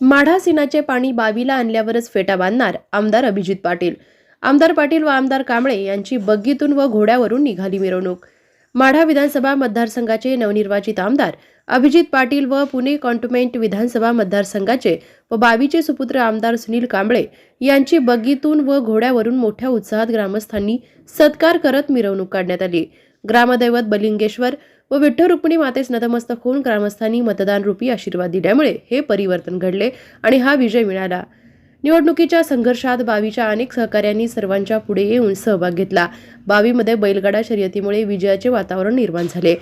माढा सिनाचे पाणी बावीला आणल्यावरच फेटा बांधणार आमदार अभिजित पाटील. आमदार पाटील व आमदार कांबळे यांची बग्गीतून व घोड्यावरून निघाली मिरवणूक. माढा विधानसभा मतदारसंघाचे नवनिर्वाचित आमदार अभिजित पाटील व पुणे कॉन्टोमेंट विधानसभा मतदारसंघाचे व बावीचे सुपुत्र आमदार सुनील कांबळे यांची बग्गीतून व घोड्यावरून मोठ्या उत्साहात ग्रामस्थांनी सत्कार करत मिरवणूक काढण्यात आली. ग्रामदैवत बलिंगेश्वर व विठ्ठल रुक्मिणी मातेस नतमस्तक होऊन ग्रामस्थांनी मतदान रूपी आशीर्वाद दिल्यामुळे हे परिवर्तन घडले आणि हा विजय मिळाला. निवडणुकीच्या संघर्षात बावीच्या अनेक सहकाऱ्यांनी सर्वांच्या पुढे येऊन सहभाग घेतला. बावीमध्ये बैलगाडा शर्यतीमुळे विजयाचे वातावरण निर्माण झाले.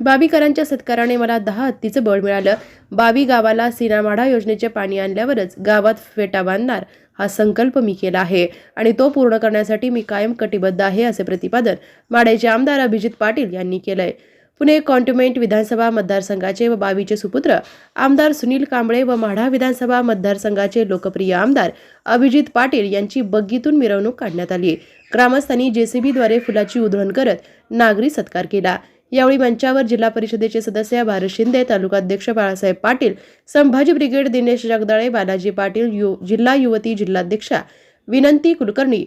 बावीकरांच्या सत्काराने मला दहा हत्तीचं बळ मिळालं. बावी गावाला सीनामाढा योजनेचे पाणी आणल्यावरच गावात फेटा बांधणार हा संकल्प मी केला आहे आणि तो पूर्ण करण्यासाठी मी कायम कटिबद्ध आहे असे प्रतिपादन माढ्याचे आमदार अभिजित पाटील यांनी केलंय. पुणे कॉन्टोमेंट विधानसभा मतदारसंघाचे व बावीचे सुपुत्र आमदार सुनील कांबळे व माढा विधानसभा मतदारसंघाचे लोकप्रिय आमदार अभिजित पाटील यांची बग्गीतून मिरवणूक काढण्यात आली. ग्रामस्थांनी जेसीबीद्वारे फुलाची उधळण करत नागरी सत्कार केला. यावेळी मंचावर जिल्हा परिषदेचे सदस्य भारत शिंदे तालुकाध्यक्ष बाळासाहेब पाटील संभाजी ब्रिगेड दिनेश जगदाळे बालाजी पाटील यु जिल्हा युवती जिल्हाध्यक्षा विनंती कुलकर्णी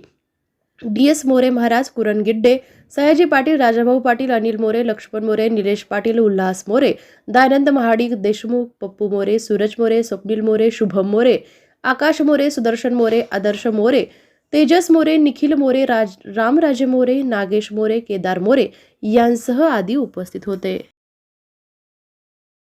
डी एस मोरे महाराज कुरण गिड्डे सयाजी पाटील राजाभाऊ पाटील अनिल मोरे लक्ष्मण मोरे निलेश पाटील उल्हास मोरे दयानंद महाडिक देशमुख पप्पू मोरे सूरज मोरे स्वप्नील मोरे शुभम मोरे आकाश मोरे सुदर्शन मोरे आदर्श मोरे तेजस मोरे निखिल मोरे राज रामराजे मोरे नागेश मोरे केदार मोरे यांसह आदी उपस्थित होते.